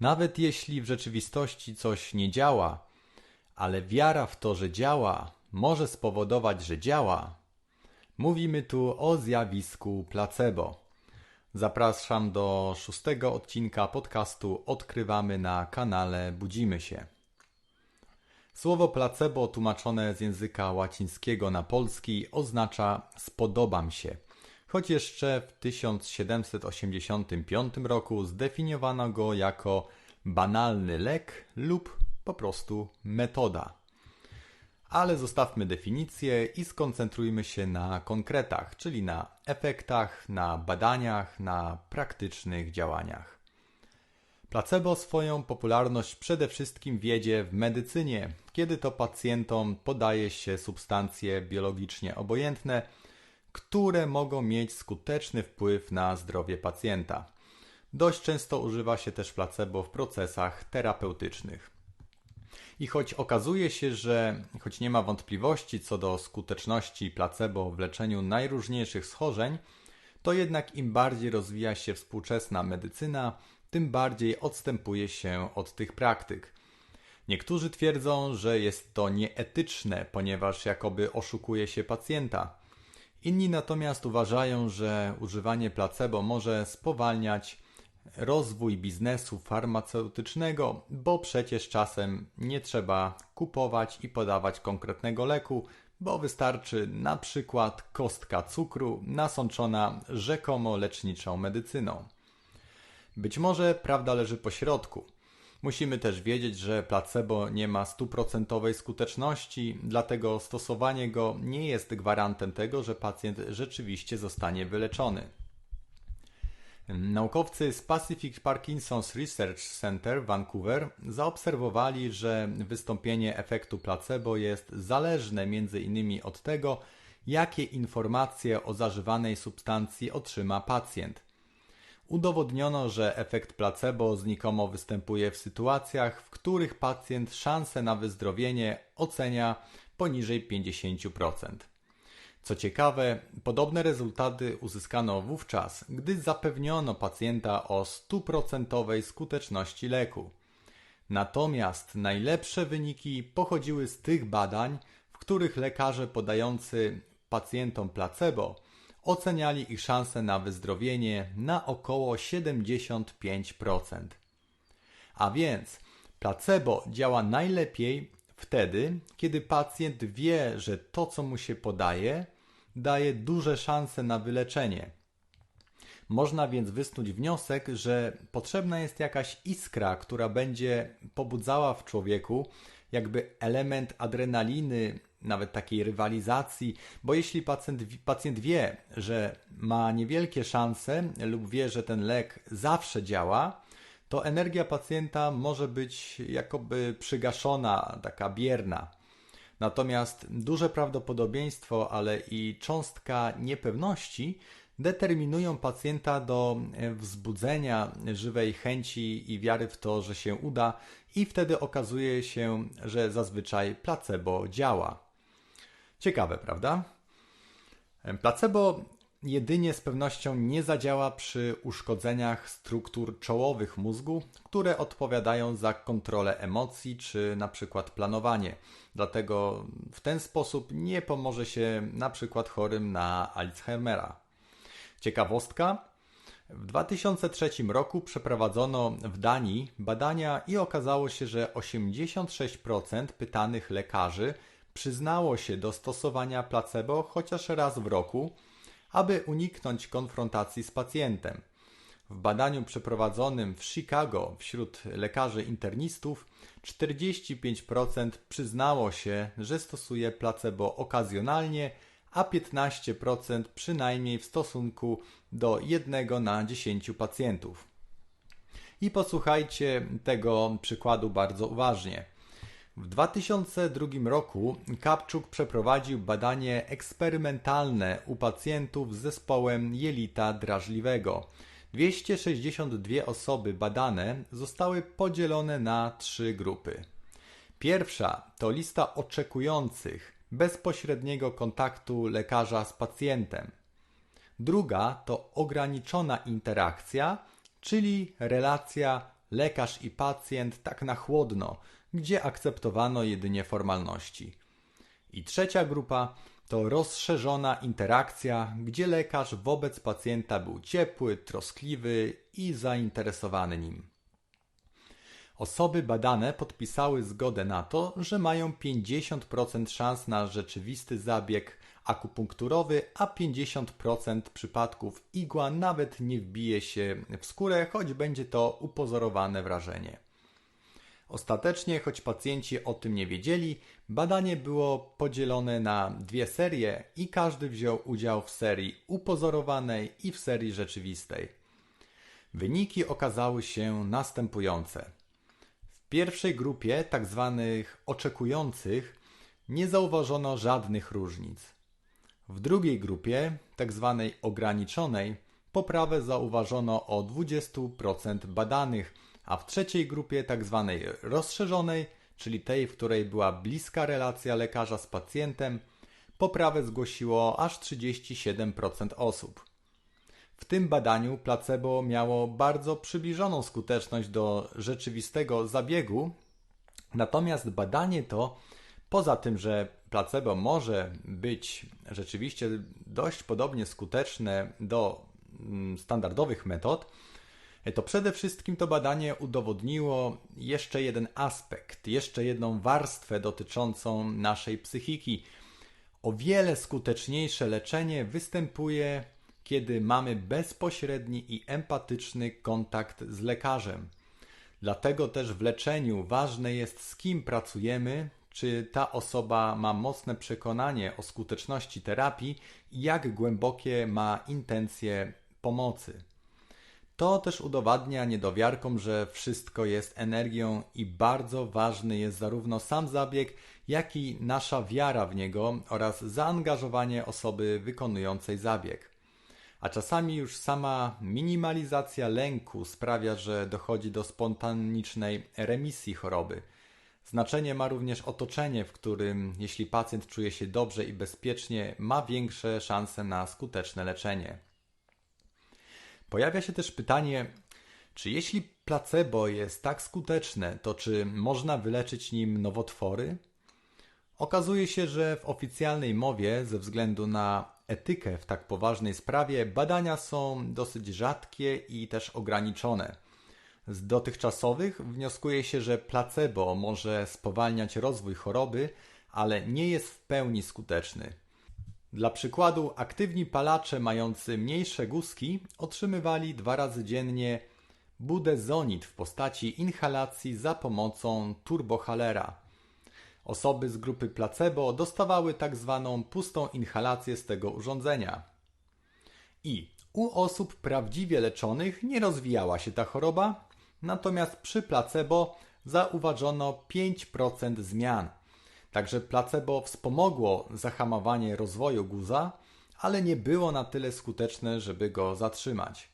Nawet jeśli w rzeczywistości coś nie działa, ale wiara w to, że działa, może spowodować, że działa, mówimy tu o zjawisku placebo. Zapraszam do szóstego odcinka podcastu Odkrywamy na kanale Budzimy się. Słowo placebo tłumaczone z języka łacińskiego na polski oznacza spodobam się, choć jeszcze w 1785 roku zdefiniowano go jako banalny lek lub po prostu metoda. Ale zostawmy definicję i skoncentrujmy się na konkretach, czyli na efektach, na badaniach, na praktycznych działaniach. Placebo swoją popularność przede wszystkim wiedzie w medycynie, kiedy to pacjentom podaje się substancje biologicznie obojętne, które mogą mieć skuteczny wpływ na zdrowie pacjenta. Dość często używa się też placebo w procesach terapeutycznych. I choć okazuje się, że choć nie ma wątpliwości co do skuteczności placebo w leczeniu najróżniejszych schorzeń, to jednak im bardziej rozwija się współczesna medycyna, tym bardziej odstępuje się od tych praktyk. Niektórzy twierdzą, że jest to nieetyczne, ponieważ jakoby oszukuje się pacjenta. Inni natomiast uważają, że używanie placebo może spowalniać rozwój biznesu farmaceutycznego, bo przecież czasem nie trzeba kupować i podawać konkretnego leku, bo wystarczy na przykład kostka cukru nasączona rzekomo leczniczą medycyną. Być może prawda leży po środku. Musimy też wiedzieć, że placebo nie ma stuprocentowej skuteczności, dlatego stosowanie go nie jest gwarantem tego, że pacjent rzeczywiście zostanie wyleczony. Naukowcy z Pacific Parkinson's Research Center Vancouver zaobserwowali, że wystąpienie efektu placebo jest zależne m.in. od tego, jakie informacje o zażywanej substancji otrzyma pacjent. Udowodniono, że efekt placebo znikomo występuje w sytuacjach, w których pacjent szanse na wyzdrowienie ocenia poniżej 50%. Co ciekawe, podobne rezultaty uzyskano wówczas, gdy zapewniono pacjenta o stuprocentowej skuteczności leku. Natomiast najlepsze wyniki pochodziły z tych badań, w których lekarze podający pacjentom placebo oceniali ich szanse na wyzdrowienie na około 75%. A więc placebo działa najlepiej wtedy, kiedy pacjent wie, że to, co mu się podaje, daje duże szanse na wyleczenie. Można więc wysnuć wniosek, że potrzebna jest jakaś iskra, która będzie pobudzała w człowieku jakby element adrenaliny, nawet takiej rywalizacji, bo jeśli pacjent, pacjent wie, że ma niewielkie szanse lub wie, że ten lek zawsze działa, to energia pacjenta może być jakoby przygaszona, taka bierna. Natomiast duże prawdopodobieństwo, ale i cząstka niepewności determinują pacjenta do e, wzbudzenia żywej chęci i wiary w to, że się uda, i wtedy okazuje się, że zazwyczaj placebo działa. Ciekawe, prawda? Placebo jedynie z pewnością nie zadziała przy uszkodzeniach struktur czołowych mózgu, które odpowiadają za kontrolę emocji czy na przykład planowanie. Dlatego w ten sposób nie pomoże się na przykład chorym na Alzheimera. Ciekawostka. W 2003 roku przeprowadzono w Danii badania i okazało się, że 86% pytanych lekarzy przyznało się do stosowania placebo chociaż raz w roku, aby uniknąć konfrontacji z pacjentem. W badaniu przeprowadzonym w Chicago wśród lekarzy internistów 45% przyznało się, że stosuje placebo okazjonalnie, a 15% przynajmniej w stosunku do 1 na 10 pacjentów. I posłuchajcie tego przykładu bardzo uważnie. W 2002 roku Kapczuk przeprowadził badanie eksperymentalne u pacjentów z zespołem jelita drażliwego. 262 osoby badane zostały podzielone na trzy grupy. Pierwsza to lista oczekujących bezpośredniego kontaktu lekarza z pacjentem. Druga to ograniczona interakcja, czyli relacja lekarz i pacjent tak na chłodno, gdzie akceptowano jedynie formalności. I trzecia grupa to rozszerzona interakcja, gdzie lekarz wobec pacjenta był ciepły, troskliwy i zainteresowany nim. Osoby badane podpisały zgodę na to, że mają 50% szans na rzeczywisty zabieg akupunkturowy, a 50% przypadków igła nawet nie wbije się w skórę, choć będzie to upozorowane wrażenie. Ostatecznie, choć pacjenci o tym nie wiedzieli, badanie było podzielone na dwie serie i każdy wziął udział w serii upozorowanej i w serii rzeczywistej. Wyniki okazały się następujące. W pierwszej grupie tzw. Tak oczekujących nie zauważono żadnych różnic. W drugiej grupie, tzw. Tak ograniczonej, poprawę zauważono o 20% badanych, a w trzeciej grupie. Tak rozszerzonej, czyli tej, w której była bliska relacja lekarza z pacjentem, poprawę zgłosiło aż 37% osób. W tym badaniu placebo miało bardzo przybliżoną skuteczność do rzeczywistego zabiegu, natomiast badanie to, poza tym, że placebo może być rzeczywiście dość podobnie skuteczne do mm, standardowych metod, to przede wszystkim to badanie udowodniło jeszcze jeden aspekt, jeszcze jedną warstwę dotyczącą naszej psychiki. O wiele skuteczniejsze leczenie występuje kiedy mamy bezpośredni i empatyczny kontakt z lekarzem. Dlatego też w leczeniu ważne jest, z kim pracujemy, czy ta osoba ma mocne przekonanie o skuteczności terapii i jak głębokie ma intencje pomocy. To też udowadnia niedowiarkom, że wszystko jest energią i bardzo ważny jest zarówno sam zabieg, jak i nasza wiara w niego oraz zaangażowanie osoby wykonującej zabieg a czasami już sama minimalizacja lęku sprawia, że dochodzi do spontanicznej remisji choroby. Znaczenie ma również otoczenie, w którym, jeśli pacjent czuje się dobrze i bezpiecznie, ma większe szanse na skuteczne leczenie. Pojawia się też pytanie, czy jeśli placebo jest tak skuteczne, to czy można wyleczyć nim nowotwory? Okazuje się, że w oficjalnej mowie, ze względu na etykę w tak poważnej sprawie, badania są dosyć rzadkie i też ograniczone. Z dotychczasowych wnioskuje się, że placebo może spowalniać rozwój choroby, ale nie jest w pełni skuteczny. Dla przykładu, aktywni palacze mający mniejsze guzki otrzymywali dwa razy dziennie budezonit w postaci inhalacji za pomocą turbohalera. Osoby z grupy placebo dostawały tak zwaną pustą inhalację z tego urządzenia. I u osób prawdziwie leczonych nie rozwijała się ta choroba, natomiast przy placebo zauważono 5% zmian. Także placebo wspomogło zahamowanie rozwoju guza, ale nie było na tyle skuteczne, żeby go zatrzymać.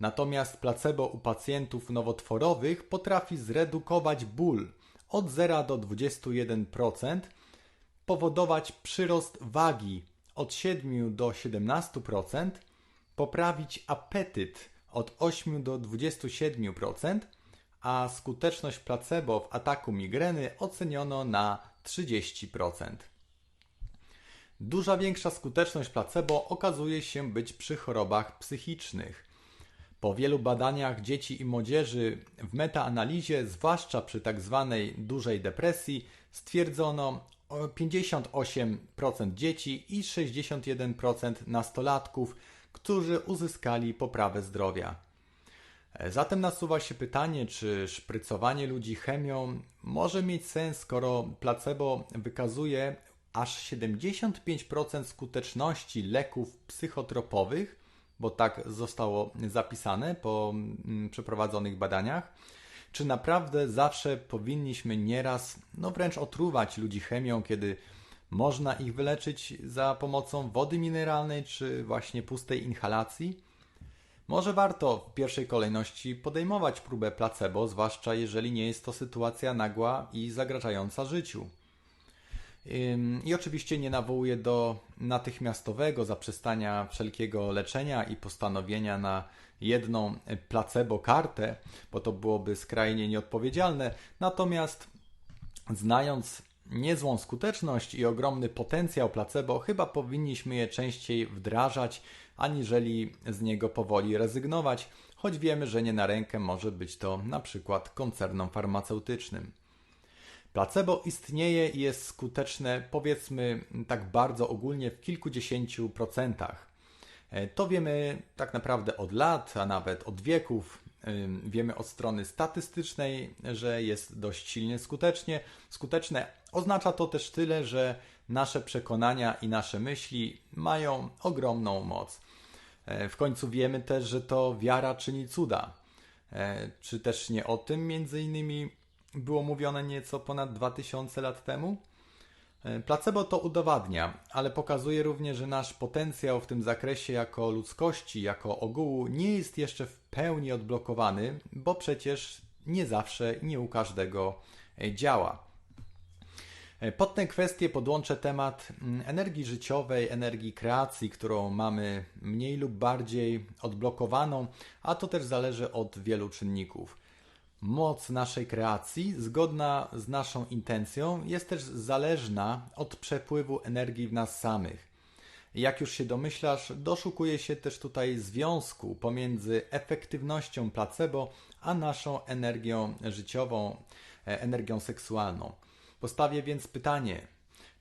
Natomiast placebo u pacjentów nowotworowych potrafi zredukować ból od 0 do 21%, powodować przyrost wagi od 7 do 17%, poprawić apetyt od 8 do 27%, a skuteczność placebo w ataku migreny oceniono na 30%. Duża większa skuteczność placebo okazuje się być przy chorobach psychicznych. Po wielu badaniach dzieci i młodzieży w metaanalizie, zwłaszcza przy tzw. Tak dużej depresji, stwierdzono 58% dzieci i 61% nastolatków, którzy uzyskali poprawę zdrowia. Zatem nasuwa się pytanie, czy szprycowanie ludzi chemią może mieć sens, skoro placebo wykazuje aż 75% skuteczności leków psychotropowych bo tak zostało zapisane po mm, przeprowadzonych badaniach. Czy naprawdę zawsze powinniśmy nieraz, no wręcz otruwać ludzi chemią, kiedy można ich wyleczyć za pomocą wody mineralnej czy właśnie pustej inhalacji? Może warto w pierwszej kolejności podejmować próbę placebo, zwłaszcza jeżeli nie jest to sytuacja nagła i zagrażająca życiu. I oczywiście nie nawołuje do natychmiastowego zaprzestania wszelkiego leczenia i postanowienia na jedną placebo kartę, bo to byłoby skrajnie nieodpowiedzialne. Natomiast znając niezłą skuteczność i ogromny potencjał placebo, chyba powinniśmy je częściej wdrażać, aniżeli z niego powoli rezygnować, choć wiemy, że nie na rękę może być to na przykład koncernom farmaceutycznym. Placebo istnieje i jest skuteczne, powiedzmy tak bardzo ogólnie, w kilkudziesięciu procentach. E, to wiemy tak naprawdę od lat, a nawet od wieków. Wiemy od strony statystycznej, że jest dość silnie skutecznie, skuteczne. Oznacza to też tyle, że nasze przekonania i nasze myśli mają ogromną moc. E, w końcu wiemy też, że to wiara czyni cuda. E, czy też nie o tym między innymi było mówione nieco ponad 2000 lat temu? E, placebo to udowadnia, ale pokazuje również, że nasz potencjał w tym zakresie jako ludzkości, jako ogółu nie jest jeszcze w pełni odblokowany, bo przecież nie zawsze nie u każdego działa. E, pod tę kwestię podłączę temat mm, energii życiowej, energii kreacji, którą mamy mniej lub bardziej odblokowaną, a to też zależy od wielu czynników. Moc naszej kreacji, zgodna z naszą intencją, jest też zależna od przepływu energii w nas samych. Jak już się domyślasz, doszukuje się też tutaj związku pomiędzy efektywnością placebo a naszą energią życiową, e, energią seksualną. Postawię więc pytanie,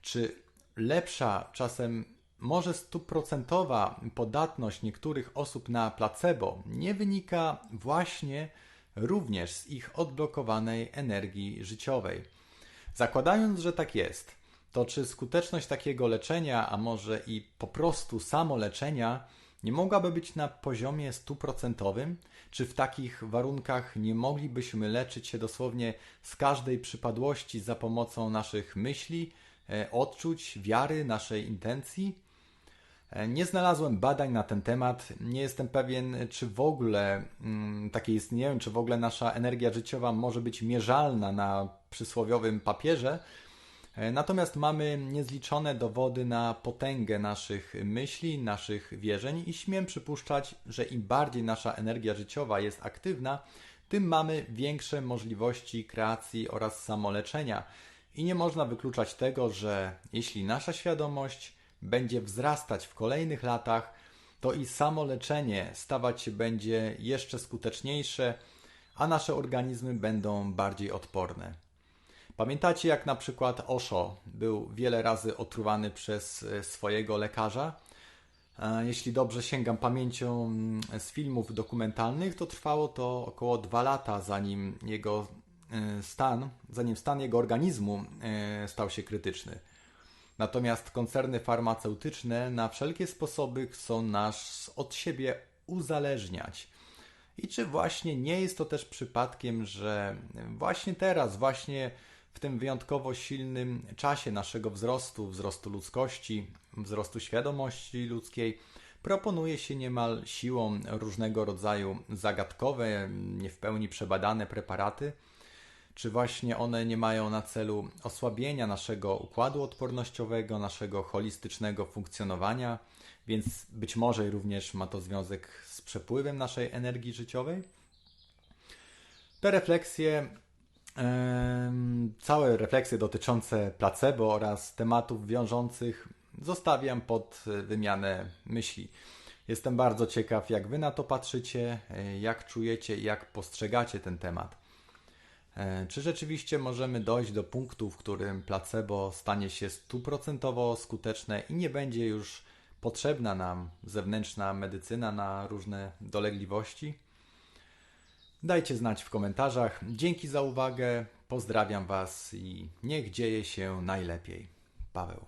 czy lepsza, czasem może stuprocentowa podatność niektórych osób na placebo nie wynika właśnie również z ich odblokowanej energii życiowej? Zakładając, że tak jest, to czy skuteczność takiego leczenia, a może i po prostu samo leczenia, nie mogłaby być na poziomie stuprocentowym? Czy w takich warunkach nie moglibyśmy leczyć się dosłownie z każdej przypadłości za pomocą naszych myśli, e, odczuć, wiary, naszej intencji? E, nie znalazłem badań na ten temat. Nie jestem pewien, czy w ogóle mm, takie istnieją, czy w ogóle nasza energia życiowa może być mierzalna na przysłowiowym papierze. E, natomiast mamy niezliczone dowody na potęgę naszych myśli, naszych wierzeń i śmiem przypuszczać, że im bardziej nasza energia życiowa jest aktywna, tym mamy większe możliwości kreacji oraz samoleczenia. I nie można wykluczać tego, że jeśli nasza świadomość będzie wzrastać w kolejnych latach, to i samo leczenie stawać się będzie jeszcze skuteczniejsze, a nasze organizmy będą bardziej odporne. Pamiętacie, jak na przykład Osho był wiele razy otruwany przez e, swojego lekarza? E, jeśli dobrze sięgam pamięcią mm, z filmów dokumentalnych, to trwało to około dwa lata, zanim jego e, stan, zanim stan jego organizmu stał się krytyczny. Natomiast koncerny farmaceutyczne na wszelkie sposoby chcą nas od siebie uzależniać. I czy właśnie nie jest to też przypadkiem, że właśnie teraz, właśnie w tym wyjątkowo silnym czasie naszego wzrostu, wzrostu ludzkości, wzrostu świadomości ludzkiej, proponuje się niemal siłą różnego rodzaju zagadkowe, nie w pełni przebadane preparaty. Czy właśnie one nie mają na celu osłabienia naszego układu odpornościowego, naszego holistycznego funkcjonowania, więc być może również ma to związek z przepływem naszej energii życiowej? Te refleksje Całe refleksje dotyczące placebo oraz tematów wiążących zostawiam pod wymianę myśli. Jestem bardzo ciekaw, jak Wy na to patrzycie, jak czujecie jak postrzegacie ten temat. E, czy rzeczywiście możemy dojść do punktu, w którym placebo stanie się stuprocentowo skuteczne i nie będzie już potrzebna nam zewnętrzna medycyna na różne dolegliwości? Dajcie znać w komentarzach. Dzięki za uwagę, pozdrawiam Was i niech dzieje się najlepiej. Paweł.